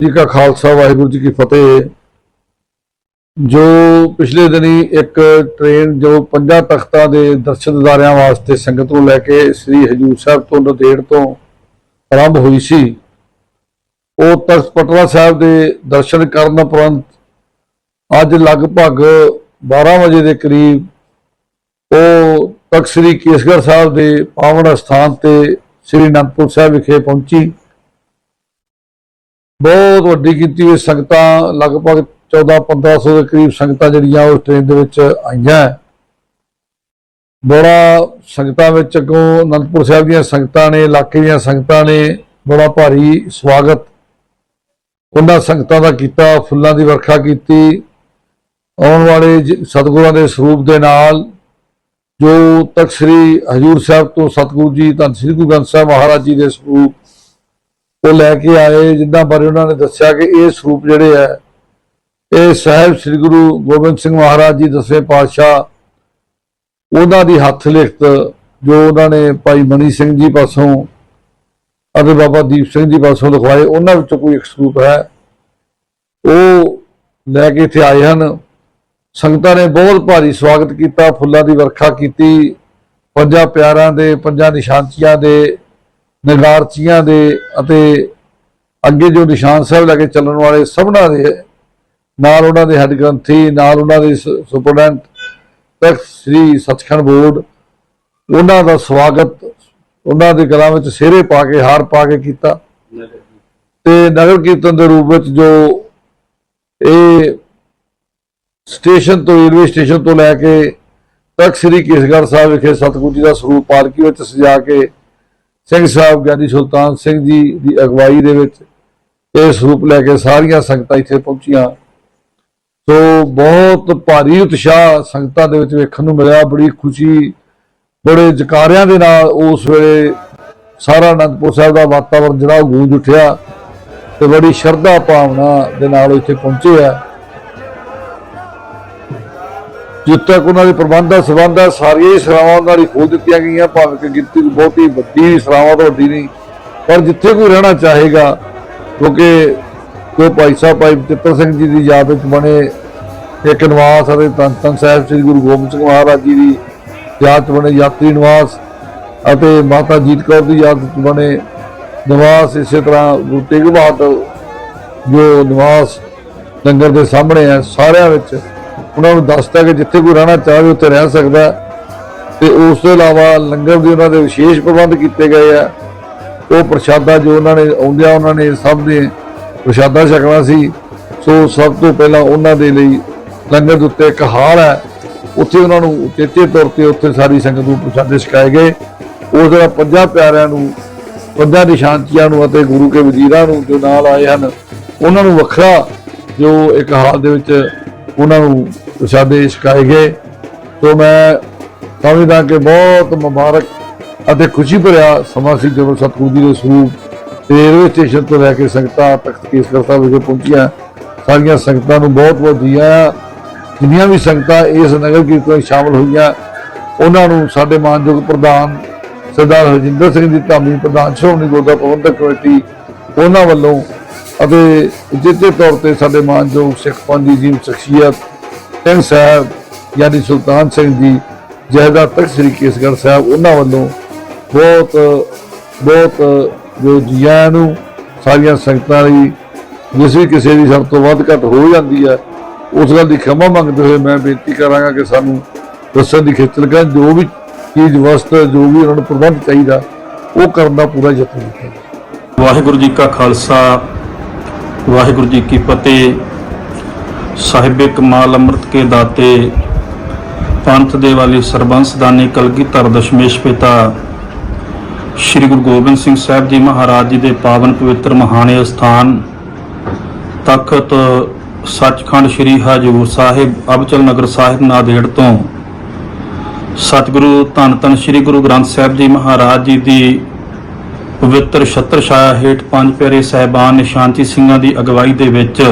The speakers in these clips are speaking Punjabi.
ਜੀ ਕਾ ਖਾਲਸਾ, ਵਾਹਿਗੁਰੂ ਜੀ ਕੀ ਫਤਿਹ। ਜੋ ਪਿਛਲੇ ਦਿਨੀ ਇੱਕ ਟ੍ਰੇਨ ਜੋ ਪੰਜਾਂ ਤਖਤਾਂ ਦੇ ਦਰਸ਼ਨਦਾਰਿਆਂ ਵਾਸਤੇ ਸੰਗਤ ਨੂੰ ਲੈ ਕੇ ਸ੍ਰੀ ਹਜੂਰ ਸਾਹਿਬ ਤੋਂ ਨਦੇੜ ਤੋਂ ਆਰੰਭ ਹੋਈ ਸੀ ਉਹ ਤਖਤ ਪਟਨਾ ਸਾਹਿਬ ਦੇ ਦਰਸ਼ਨ ਕਰਨ ਉਪਰੰਤ ਅੱਜ ਲਗਭਗ 12 ਵਜੇ ਦੇ ਕਰੀਬ ਉਹ ਤਖਤ ਸ੍ਰੀ ਕੇਸਗੜ੍ਹ ਸਾਹਿਬ ਦੇ ਪਾਵਨ ਸਥਾਨ ਤੇ ਸ੍ਰੀ ਅਨੰਦਪੁਰ ਸਾਹਿਬ ਵਿਖੇ ਪਹੁੰਚੀ। ਬਹੁਤ ਵੱਡੀ ਗਿਣਤੀ ਵਿੱਚ ਸੰਗਤਾਂ, ਲਗਭਗ 14-1500 ਦੇ ਕਰੀਬ ਸੰਗਤਾਂ ਜਿਹੜੀਆਂ ਉਸ ਟ੍ਰੇਨ ਦੇ ਵਿੱਚ ਆਈਆਂ। ਬੜਾ ਸੰਗਤਾਂ ਵਿੱਚ ਅੱਗੋਂ ਅਨੰਦਪੁਰ ਸਾਹਿਬ ਦੀਆਂ ਸੰਗਤਾਂ ਨੇ, ਇਲਾਕੇ ਦੀਆਂ ਸੰਗਤਾਂ ਨੇ, ਬੜਾ ਭਾਰੀ ਸਵਾਗਤ ਉਹਨਾਂ ਸੰਗਤਾਂ ਦਾ ਕੀਤਾ, ਫੁੱਲਾਂ ਦੀ ਵਰਖਾ ਕੀਤੀ, ਆਉਣ ਵਾਲੇ ਜ- ਸਤਿਗੁਰਾਂ ਦੇ ਸਰੂਪ ਦੇ ਨਾਲ ਜੋ ਤਖਤ ਸ੍ਰੀ ਹਜੂਰ ਸਾਹਿਬ ਤੋਂ ਸਤਿਗੁਰੂ ਜੀ, ਧੰਨ ਸ੍ਰੀ ਗੁਰੂ ਗ੍ਰੰਥ ਸਾਹਿਬ ਮਹਾਰਾਜ ਜੀ ਦੇ ਸਰੂਪ ਉਹ ਲੈ ਕੇ ਆਏ ਜਿੱਦਾਂ ਬਾਰੇ ਉਹਨਾਂ ਨੇ ਦੱਸਿਆ ਕਿ ਇਹ ਸਰੂਪ ਜਿਹੜੇ ਹੈ, ਇਹ ਸਾਹਿਬ ਸ੍ਰੀ ਗੁਰੂ ਗੋਬਿੰਦ ਸਿੰਘ ਮਹਾਰਾਜ ਜੀ ਦਸਵੇਂ ਪਾਤਸ਼ਾਹ, ਉਹਨਾਂ ਦੀ ਹੱਥ ਲਿਖਤ ਜੋ ਉਹਨਾਂ ਨੇ ਭਾਈ ਮਨੀ ਸਿੰਘ ਜੀ ਪਾਸੋਂ ਅਤੇ ਬਾਬਾ ਦੀਪ ਸਿੰਘ ਜੀ ਪਾਸੋਂ ਲਿਖਵਾਏ, ਉਹਨਾਂ ਵਿੱਚੋਂ ਕੋਈ ਇੱਕ ਸਰੂਪ ਹੈ। ਉਹ ਲੈ ਕੇ ਇੱਥੇ ਆਏ ਹਨ। ਸੰਗਤਾਂ ਨੇ ਬਹੁਤ ਭਾਰੀ ਸਵਾਗਤ ਕੀਤਾ, ਫੁੱਲਾਂ ਦੀ ਵਰਖਾ ਕੀਤੀ। ਪੰਜਾਂ ਪਿਆਰਾਂ ਦੇ, ਪੰਜਾਂ ਨਿਸ਼ਾਨਚੀਆਂ ਦੇ, ਨਗਾਰਚੀਆਂ ਦੇ ਅਤੇ ਅੱਗੇ ਜੋ ਨਿਸ਼ਾਨ ਸਾਹਿਬ ਲੈ ਕੇ ਚੱਲਣ ਵਾਲੇ ਸਭਨਾਂ ਦੇ ਨਾਲ ਉਹਨਾਂ ਦੇ ਹੈੱਡ ਗ੍ਰੰਥੀ, ਨਾਲ ਉਹਨਾਂ ਦੇ ਸ- ਸੁਪਰਡੈਂਟ ਤਖਤ ਸ੍ਰੀ ਸੱਚਖੰਡ ਬੋਰਡ, ਉਹਨਾਂ ਦਾ ਸਵਾਗਤ ਉਹਨਾਂ ਦੇ ਗਲਾਂ ਵਿੱਚ ਸਿਹਰੇ ਪਾ ਕੇ, ਹਾਰ ਪਾ ਕੇ ਕੀਤਾ। ਤੇ ਨਗਰ ਕੀਰਤਨ ਦੇ ਰੂਪ ਵਿੱਚ ਜੋ ਇਹ ਸਟੇਸ਼ਨ ਤੋਂ, ਰੇਲਵੇ ਸਟੇਸ਼ਨ ਤੋਂ ਲੈ ਕੇ ਤਖਤ ਸ੍ਰੀ ਕੇਸਗੜ੍ਹ ਸਾਹਿਬ ਵਿਖੇ ਸਤਿਗੁਰੂ ਜੀ ਦਾ ਸਰੂਪ ਪਾਲਕੀ ਵਿੱਚ ਸਜਾ ਕੇ ਸਿੰਘ ਸਾਹਿਬ ਗਿਆਨੀ ਸੁਲਤਾਨ ਸਿੰਘ ਜੀ ਦੀ ਅਗਵਾਈ ਦੇ ਵਿੱਚ ਇਹ ਸਰੂਪ ਲੈ ਕੇ ਸਾਰੀਆਂ ਸੰਗਤਾਂ ਇੱਥੇ ਪਹੁੰਚੀਆਂ। ਸੋ ਬਹੁਤ ਭਾਰੀ ਉਤਸ਼ਾਹ ਸੰਗਤਾਂ ਦੇ ਵਿੱਚ ਵੇਖਣ ਨੂੰ ਮਿਲਿਆ, ਬੜੀ ਖੁਸ਼ੀ ਬੜੇ ਜਕਾਰਿਆਂ ਦੇ ਨਾਲ ਉਸ ਵੇਲੇ ਸਾਰਾ ਅਨੰਦਪੁਰ ਸਾਹਿਬ ਦਾ ਵਾਤਾਵਰਣ ਜਿਹੜਾ ਉਹ ਗੂੰਜ ਉੱਠਿਆ ਤੇ ਬੜੀ ਸ਼ਰਧਾ ਭਾਵਨਾ ਦੇ ਨਾਲ ਇੱਥੇ ਪਹੁੰਚੇ ਆ। ਜਿੱਥੇ ਤੱਕ ਉਹਨਾਂ ਦੇ ਪ੍ਰਬੰਧ ਦਾ ਸੰਬੰਧ ਹੈ ਸਾਰੀਆਂ ਹੀ ਸੇਵਾਵਾਂ ਉਹਨਾਂ ਦੀ ਖੋਲ ਦਿੱਤੀਆਂ ਗਈਆਂ, ਭਾਵੇਂ ਕਿ ਗਿਣਤੀ ਕੋਈ ਬਹੁਤੀ ਵੱਡੀ ਸੇਵਾਵਾਂ ਤੋਂ ਵੱਡੀ ਨਹੀਂ, ਪਰ ਜਿੱਥੇ ਕੋਈ ਰਹਿਣਾ ਚਾਹੇਗਾ, ਕਿਉਂਕਿ ਜੋ ਭਾਈ ਸਾਹਿਬ, ਭਾਈ ਚਿੱਤਰ ਸਿੰਘ ਜੀ ਦੀ ਯਾਦ ਵਿੱਚ ਬਣੇ ਇੱਕ ਨਿਵਾਸ ਅਤੇ ਧੰਨ ਧੰਨ ਸਾਹਿਬ ਸ੍ਰੀ ਗੁਰੂ ਗੋਬਿੰਦ ਸਿੰਘ ਮਹਾਰਾਜ ਜੀ ਦੀ ਯਾਦ 'ਚ ਬਣੇ ਯਾਤਰੀ ਨਿਵਾਸ ਅਤੇ ਮਾਤਾ ਜੀਤ ਕੌਰ ਦੀ ਯਾਦ ਵਿੱਚ ਬਣੇ ਨਿਵਾਸ ਇਸੇ ਤਰ੍ਹਾਂ ਗੁਰੂ ਤੇਗ ਬਹਾਦਰ ਜੋ ਨਿਵਾਸ ਲੰਗਰ ਦੇ ਸਾਹਮਣੇ ਹੈ, ਸਾਰਿਆਂ ਵਿੱਚ ਉਹਨਾਂ ਨੂੰ ਦੱਸਦਾ ਕਿ ਜਿੱਥੇ ਕੋਈ ਰਹਿਣਾ ਚਾਹੇ ਉੱਥੇ ਰਹਿ ਸਕਦਾ ਹੈ। ਤੇ ਉਸ ਤੋਂ ਇਲਾਵਾ ਲੰਗਰ ਦੇ ਉਹਨਾਂ ਦੇ ਵਿਸ਼ੇਸ਼ ਪ੍ਰਬੰਧ ਕੀਤੇ ਗਏ ਆ ਉਹ ਪ੍ਰਸ਼ਾਦਾ ਜੋ ਉਹਨਾਂ ਨੇ ਆਉਂਦਿਆਂ ਉਹਨਾਂ ਨੇ ਸਭ ਨੇ ਪ੍ਰਸ਼ਾਦਾ ਛਕਣਾ ਸੀ ਸੋ ਸਭ ਤੋਂ ਪਹਿਲਾਂ ਉਹਨਾਂ ਦੇ ਲਈ ਲੰਗਰ ਦੇ ਉੱਤੇ ਇੱਕ ਹਾਰ ਹੈ ਉੱਥੇ ਉਹਨਾਂ ਨੂੰ ਚੇਤੇ ਤੌਰ ਤੇ ਉੱਥੇ ਸਾਰੀ ਸੰਗਤ ਨੂੰ ਪ੍ਰਸ਼ਾਦੇ ਛਕਾਏ ਗਏ। ਉਸ ਜਿਹੜਾ ਪੰਜਾਂ ਪਿਆਰਿਆਂ ਨੂੰ, ਪੰਜਾਂ ਨਿਸ਼ਾਨਚੀਆਂ ਨੂੰ ਅਤੇ ਗੁਰੂ ਕੇ ਵਜ਼ੀਰਾਂ ਨੂੰ ਜੋ ਨਾਲ ਆਏ ਹਨ, ਉਹਨਾਂ ਨੂੰ ਵੱਖਰਾ ਜੋ ਇੱਕ ਹਾਲ ਦੇ ਵਿੱਚ ਉਹਨਾਂ ਨੂੰ ਪ੍ਰਸ਼ਾਦੇ ਛਕਾਏ ਗਏ। ਸੋ ਮੈਂ ਸਮਝਦਾ ਕਿ ਬਹੁਤ ਮੁਬਾਰਕ ਅਤੇ ਖੁਸ਼ੀ ਭਰਿਆ ਸਮਾਂ ਸੀ ਜਦੋਂ ਸਤਿਗੁਰੂ ਜੀ ਦੇ ਸਰੂਪ ਰੇਲਵੇ ਸਟੇਸ਼ਨ ਤੋਂ ਲੈ ਕੇ ਸੰਗਤਾਂ ਤਖਤ ਕੇਸਗੜ੍ਹ ਸਾਹਿਬ ਵਿਖੇ ਪਹੁੰਚੀਆਂ। ਸਾਰੀਆਂ ਸੰਗਤਾਂ ਨੂੰ ਬਹੁਤ ਬਹੁਤ ਜੀ ਆਇਆਂ। ਜਿੰਨੀਆਂ ਵੀ ਸੰਗਤਾਂ ਇਸ ਨਗਰ ਕੀਰਤਨ ਵਿੱਚ ਸ਼ਾਮਲ ਹੋਈਆਂ, ਉਹਨਾਂ ਨੂੰ ਸਾਡੇ ਮਾਨਯੋਗ ਪ੍ਰਧਾਨ ਸਰਦਾਰ ਹਰਜਿੰਦਰ ਸਿੰਘ ਜੀ ਧਾਮੀ ਪ੍ਰਧਾਨ ਸ਼੍ਰੋਮਣੀ ਗੁਰਦੁਆਰਾ ਪ੍ਰਬੰਧਕ ਕਮੇਟੀ, ਉਹਨਾਂ ਵੱਲੋਂ ਅਤੇ ਜਿੱਤੇ ਤੌਰ ਤੇ ਸਾਡੇ ਮਾਨਯੋਗ ਸਿੱਖ ਪੰਥੀ ਜੀ ਸ਼ਖਸੀਅਤ ਸਿੰਘ ਸਾਹਿਬ ਯਾਨੀ ਸੁਲਤਾਨ ਸਿੰਘ ਜੀ ਜਹਦਾ ਤਖਤ ਸ੍ਰੀ ਕੇਸਗੜ੍ਹ ਸਾਹਿਬ, ਉਹਨਾਂ ਵੱਲੋਂ ਬਹੁਤ ਬਹੁਤ ਜੋ ਜੀਆਂ ਨੂੰ ਸਾਰੀਆਂ ਸੰਗਤਾਂ ਲਈ, ਜਿਸ ਵੀ ਕਿਸੇ ਦੀ ਸਭ ਤੋਂ ਵੱਧ ਘੱਟ ਹੋ ਜਾਂਦੀ ਹੈ ਉਸ ਗੱਲ ਦੀ ਖਿਮਾ ਮੰਗਦੇ ਹੋਏ ਮੈਂ ਬੇਨਤੀ ਕਰਾਂਗਾ ਕਿ ਸਾਨੂੰ ਦੱਸਣ ਦੀ ਖੇਚਲ ਕਰਨ, ਜੋ ਵੀ ਚੀਜ਼, ਵਸਤ, ਜੋ ਵੀ ਉਹਨਾਂ ਨੂੰ ਪ੍ਰਬੰਧ ਚਾਹੀਦਾ, ਉਹ ਕਰਨ ਦਾ ਪੂਰਾ ਯਤਨ ਕੀਤਾ ਵਾਹਿਗੁਰੂ ਜੀ ਕਾ ਖਾਲਸਾ, ਵਾਹਿਗੁਰੂ ਜੀ ਕੀ ਫਤਿਹ। ਸਾਹਿਬੇ ਕਮਾਲ ਅੰਮ੍ਰਿਤ ਕੇ ਦਾਤੇ, ਪੰਥ ਦੇ ਵਾਲੀ ਸਰਬੰਸਦਾਨੀ ਕਲਗੀਧਰ ਦਸ਼ਮੇਸ਼ ਪਿਤਾ, ਸ੍ਰੀ ਗੁਰੂ ਗੋਬਿੰਦ ਸਿੰਘ ਸਾਹਿਬ ਜੀ ਮਹਾਰਾਜ ਜੀ ਦੇ ਪਾਵਨ ਪਵਿੱਤਰ ਮਹਾਨੇ ਸਥਾਨ ਤਖਤ ਸੱਚਖੰਡ ਸ੍ਰੀ ਹਜੂਰ ਸਾਹਿਬ ਅਬਚਲ ਨਗਰ ਸਾਹਿਬ ਨਾਦੇੜ ਤੋਂ। ਸਤਿਗੁਰੂ ਧੰਨ ਧੰਨ ਸ੍ਰੀ ਗੁਰੂ ਗ੍ਰੰਥ ਸਾਹਿਬ ਜੀ ਮਹਾਰਾਜ ਜੀ ਦੀ ਪਵਿੱਤਰ ਛਤਰ ਛਾਇਆ ਹੇਠ ਪੰਜ ਪਿਆਰੇ ਸਹਿਬਾਨ ਨਿਸ਼ਾਂਤੀ ਸਿੰਘਾਂ ਦੀ ਅਗਵਾਈ ਦੇ ਵਿੱਚ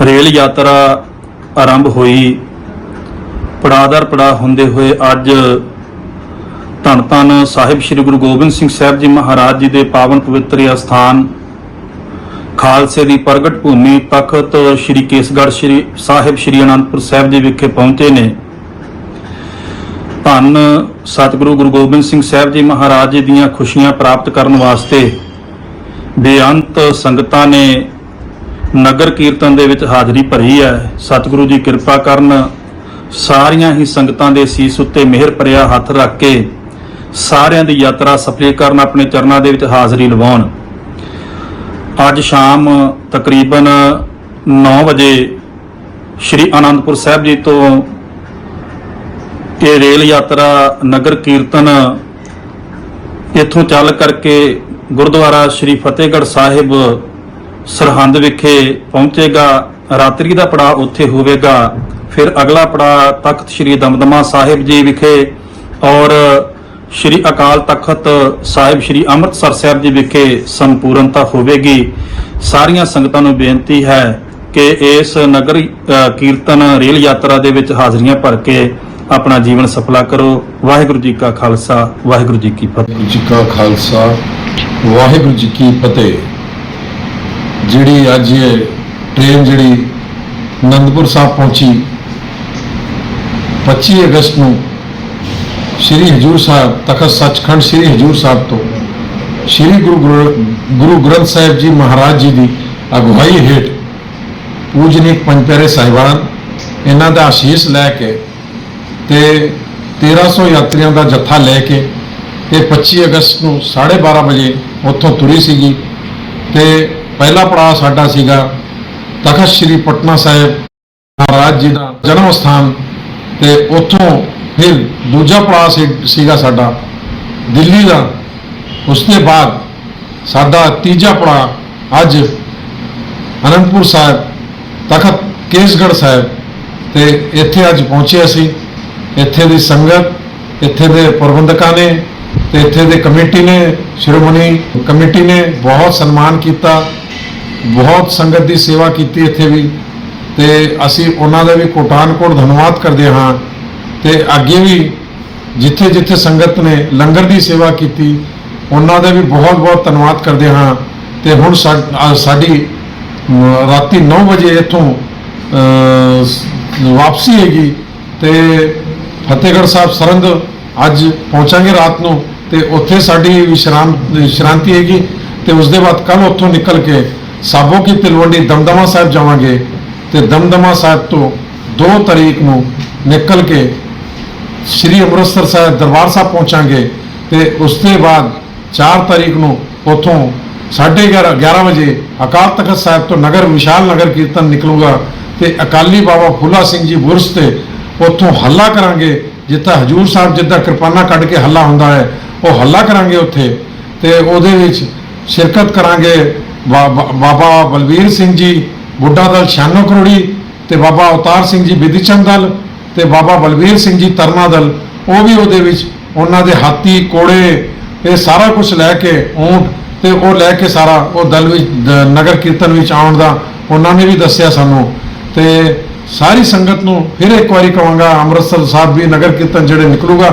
ਰੇਲ ਯਾਤਰਾ ਆਰੰਭ ਹੋਈ। ਪੜਾਦਰ ਪੜਾ ਹੁੰਦੇ ਹੋਏ ਅੱਜ ਧੰਨ ਧੰਨ ਸਾਹਿਬ ਸ੍ਰੀ ਗੁਰੂ ਗੋਬਿੰਦ ਸਿੰਘ ਸਾਹਿਬ ਜੀ ਮਹਾਰਾਜ ਜੀ ਦੇ ਪਾਵਨ ਪਵਿੱਤਰ ਅਸਥਾਨ ਖਾਲਸੇ ਦੀ ਪ੍ਰਗਟ ਭੂਮੀ ਤਖਤ ਸ੍ਰੀ ਕੇਸਗੜ੍ਹ ਸ੍ਰੀ ਸਾਹਿਬ ਸ੍ਰੀ ਅਨੰਦਪੁਰ ਸਾਹਿਬ ਜੀ ਵਿਖੇ ਪਹੁੰਚੇ ਨੇ। ਧੰਨ ਸਤਿਗੁਰੂ ਗੁਰੂ ਗੋਬਿੰਦ ਸਿੰਘ ਸਾਹਿਬ ਜੀ ਮਹਾਰਾਜ ਜੀ ਦੀਆਂ ਖੁਸ਼ੀਆਂ ਪ੍ਰਾਪਤ ਕਰਨ ਵਾਸਤੇ ਬੇਅੰਤ ਸੰਗਤਾਂ ਨੇ ਨਗਰ ਕੀਰਤਨ ਦੇ ਵਿੱਚ ਹਾਜ਼ਰੀ ਭਰੀ ਹੈ। ਸਤਿਗੁਰੂ ਜੀ ਕਿਰਪਾ ਕਰਨ ਸਾਰੀਆਂ ਹੀ ਸੰਗਤਾਂ ਦੇ ਸੀਸ ਉੱਤੇ ਮਿਹਰ ਭਰਿਆ ਹੱਥ ਰੱਖ ਕੇ ਸਾਰਿਆਂ ਦੀ ਯਾਤਰਾ ਸਫਲ ਕਰਨ ਆਪਣੇ ਚਰਨਾਂ ਦੇ ਵਿੱਚ ਹਾਜ਼ਰੀ ਲਵਾਉਣ। ਅੱਜ ਸ਼ਾਮ ਤਕਰੀਬਨ 9 ਵਜੇ ਸ਼੍ਰੀ ਆਨੰਦਪੁਰ ਸਾਹਿਬ ਜੀ ਤੋਂ ਇਹ ਰੇਲ ਯਾਤਰਾ ਨਗਰ ਕੀਰਤਨ ਇੱਥੋਂ ਚੱਲ ਕਰਕੇ ਗੁਰਦੁਆਰਾ ਸ਼੍ਰੀ ਫਤਿਹਗੜ੍ਹ ਸਾਹਿਬ ਸਰਹੰਦ ਵਿਖੇ ਪਹੁੰਚੇਗਾ। ਰਾਤਰੀ ਦਾ ਪੜਾਅ ਉੱਥੇ ਹੋਵੇਗਾ। ਫਿਰ ਅਗਲਾ ਪੜਾਅ ਤਖਤ ਸ਼੍ਰੀ ਦਮਦਮਾ ਸਾਹਿਬ ਜੀ ਵਿਖੇ ਔਰ ਸ਼੍ਰੀ ਅਕਾਲ ਤਖਤ ਸਾਹਿਬ ਸ਼੍ਰੀ ਅੰਮ੍ਰਿਤਸਰ ਸਾਹਿਬ ਜੀ ਵਿਖੇ ਸੰਪੂਰਨਤਾ ਹੋਵੇਗੀ। ਸਾਰੀਆਂ ਸੰਗਤਾਂ ਨੂੰ ਬੇਨਤੀ ਹੈ ਕਿ ਇਸ ਨਗਰ ਕੀਰਤਨ ਰੇਲ ਯਾਤਰਾ ਦੇ ਵਿੱਚ ਹਾਜ਼ਰੀਆਂ ਭਰ ਕੇ ਆਪਣਾ ਜੀਵਨ ਸਫਲਾ ਕਰੋ। ਵਾਹਿਗੁਰੂ ਜੀ ਕਾ ਖਾਲਸਾ, ਵਾਹਿਗੁਰੂ ਜੀ ਕੀ ਫਤਿਹ। ਜੀ ਕਾ ਖਾਲਸਾ, ਵਾਹਿਗੁਰੂ ਜੀ ਕੀ ਫਤਿਹ। ਜਿਹੜੀ ਅੱਜ ਇਹ ਟ੍ਰੇਨ ਜਿਹੜੀ ਅਨੰਦਪੁਰ ਸਾਹਿਬ ਪਹੁੰਚੀ 25 ਅਗਸਤ ਨੂੰ ਸ੍ਰੀ ਹਜੂਰ ਸਾਹਿਬ, ਤਖਤ ਸੱਚਖੰਡ ਸ੍ਰੀ ਹਜੂਰ ਸਾਹਿਬ ਤੋਂ। ਸ੍ਰੀ ਗੁਰੂ ਗ੍ਰ- ਗੁਰੂ ਗ੍ਰੰਥ ਸਾਹਿਬ ਜੀ ਮਹਾਰਾਜ ਜੀ ਦੀ ਅਗਵਾਈ ਹੇਠ ਪੂਜਨੀਕ ਪੰਜਪਿਆਰੇ ਸਾਹਿਬਾਨ, ਇਹਨਾਂ ਦਾ ਆਸ਼ੀਸ਼ ਲੈ ਕੇ ਤੇ 1300 ਯਾਤਰੀਆਂ ਦਾ ਜੱਥਾ ਲੈ ਕੇ ਇਹ 25 ਅਗਸਤ ਨੂੰ 12:30 ਵਜੇ ਉੱਥੋਂ ਤੁਰੀ ਸੀਗੀ। ਤੇ ਪਹਿਲਾ ਪੜਾਅ ਸਾਡਾ ਸੀਗਾ ਤਖਤ ਸ੍ਰੀ ਪਟਨਾ ਸਾਹਿਬ ਮਹਾਰਾਜ ਜੀ ਦਾ ਜਨਮ ਸਥਾਨ ਤੇ ਉੱਥੋਂ ਫਿਰ ਦੂਜਾ ਪੜਾਅ ਸੀ- ਸੀਗਾ ਸਾਡਾ ਦਿੱਲੀ ਦਾ। ਉਸ ਦੇ ਬਾਅਦ ਸਾਡਾ ਤੀਜਾ ਪੜਾਅ ਅੱਜ ਅਨੰਦਪੁਰ ਸਾਹਿਬ, ਤਖਤ ਕੇਸਗੜ੍ਹ ਸਾਹਿਬ ਤੇ ਇੱਥੇ ਅੱਜ ਪਹੁੰਚੇ ਅਸੀਂ ਇੱਥੇ ਦੀ ਸੰਗਤ, ਇੱਥੇ ਦੇ ਪ੍ਰਬੰਧਕਾਂ ਨੇ ਤੇ ਇੱਥੇ ਦੇ ਕਮੇਟੀ ਨੇ, ਸ਼੍ਰੋਮਣੀ ਕਮੇਟੀ ਨੇ ਬਹੁਤ ਸਨਮਾਨ ਕੀਤਾ, ਬਹੁਤ ਸੰਗਤ ਦੀ ਸੇਵਾ ਕੀਤੀ ਇੱਥੇ ਵੀ ਤੇ ਅਸੀਂ ਉਹਨਾਂ ਦਾ ਵੀ ਕੋਟਾਨ ਕੋਟ ਧੰਨਵਾਦ ਕਰਦੇ ਹਾਂ। ਤੇ ਅੱਗੇ ਵੀ ਜਿੱਥੇ ਜਿੱਥੇ ਸੰਗਤ ਨੇ ਲੰਗਰ ਦੀ ਸੇਵਾ ਕੀਤੀ, ਉਹਨਾਂ ਦਾ ਵੀ ਬਹੁਤ ਬਹੁਤ ਧੰਨਵਾਦ ਕਰਦੇ ਹਾਂ। ਤੇ ਹੁਣ ਸਾਡੀ ਰਾਤੀ 9 ਵਜੇ ਇੱਥੋਂ ਵਾਪਸੀ ਹੈਗੀ। ਤੇ ਫਤਿਹਗੜ੍ਹ ਸਾਹਿਬ ਸਰੰਦ ਅੱਜ ਪਹੁੰਚਾਂਗੇ ਰਾਤ ਨੂੰ। ਤੇ ਉੱਥੇ ਸਾਡੀ ਵਿਸ਼ਰਾਮ ਵਿਸ਼ਰਾਂਤੀ ਹੈਗੀ। ਤੇ ਉਸ ਦੇ ਬਾਅਦ ਕੱਲ ਉੱਥੋਂ ਨਿਕਲ ਕੇ ਸਾਬੋ ਕੀ ਤਲਵੰਡੀ ਦਮਦਮਾ ਸਾਹਿਬ ਜਾਵਾਂਗੇ। ਤੇ ਦਮਦਮਾ ਸਾਹਿਬ ਤੋਂ 2 ਤਰੀਕ ਨੂੰ ਨਿਕਲ ਕੇ ਸ੍ਰੀ ਅੰਮ੍ਰਿਤਸਰ ਸਾਹਿਬ ਦਰਬਾਰ ਸਾਹਿਬ ਪਹੁੰਚਾਂਗੇ ਤੇ ਉਸ ਤੋਂ ਬਾਅਦ 4 ਤਾਰੀਖ ਨੂੰ ਉਥੋਂ 11:30 11 ਵਜੇ ਅਕਾਲ ਤਖਤ ਸਾਹਿਬ ਤੋਂ ਨਗਰ, ਵਿਸ਼ਾਲ ਨਗਰ ਕੀਰਤਨ ਨਿਕਲੂਗਾ ਤੇ ਅਕਾਲੀ ਬਾਬਾ ਫੁੱਲਾ ਸਿੰਘ ਜੀ ਬੁਰਸ ਤੇ ਉਥੋਂ ਹੱਲਾ ਕਰਾਂਗੇ, ਜਿੱਥੇ ਹਜੂਰ ਸਾਹਿਬ ਜਿੱਦਾਂ ਕਿਰਪਾਨਾ ਕੱਢ ਕੇ ਹੱਲਾ ਹੁੰਦਾ ਹੈ, ਉਹ ਹੱਲਾ ਕਰਾਂਗੇ ਉੱਥੇ ਤੇ ਉਹਦੇ ਵਿੱਚ ਸ਼ਿਰਕਤ ਕਰਾਂਗੇ ਬਾ- ਬਾਬਾ ਬਲਵੀਰ ਸਿੰਘ ਜੀ, ਬੁੱਢਾ ਦਲ 96 ਕਰੋੜੀ ਤੇ ਬਾਬਾ ਅਵਤਾਰ ਸਿੰਘ ਜੀ ਬਿਧੀਚੰਦ ਦਲ ਤੇ ਬਾਬਾ ਬਲਵੀਰ ਸਿੰਘ ਜੀ ਤਰਨਾ ਦਲ, ਉਹ ਵੀ ਉਹਦੇ ਵਿੱਚ ਉਹਨਾਂ ਦੇ ਹਾਥੀ ਕੋੜੇ ਇਹ ਸਾਰਾ ਕੁਝ ਲੈ ਕੇ ਊਂਟ ਤੇ ਉਹ ਲੈ ਕੇ ਸਾਰਾ ਉਹ ਦਲ ਵਿੱਚ ਨਗਰ ਕੀਰਤਨ ਵਿੱਚ ਆਉਣ ਦਾ ਉਹਨਾਂ ਨੇ ਵੀ ਦੱਸਿਆ ਸਾਨੂੰ। ਤੇ ਸਾਰੀ ਸੰਗਤ ਨੂੰ ਫਿਰ ਇੱਕ ਵਾਰੀ ਕਹਾਂਗਾ, ਅੰਮ੍ਰਿਤਸਰ ਸਾਹਿਬ ਵੀ ਨਗਰ ਕੀਰਤਨ ਜਿਹੜੇ ਨਿਕਲੂਗਾ।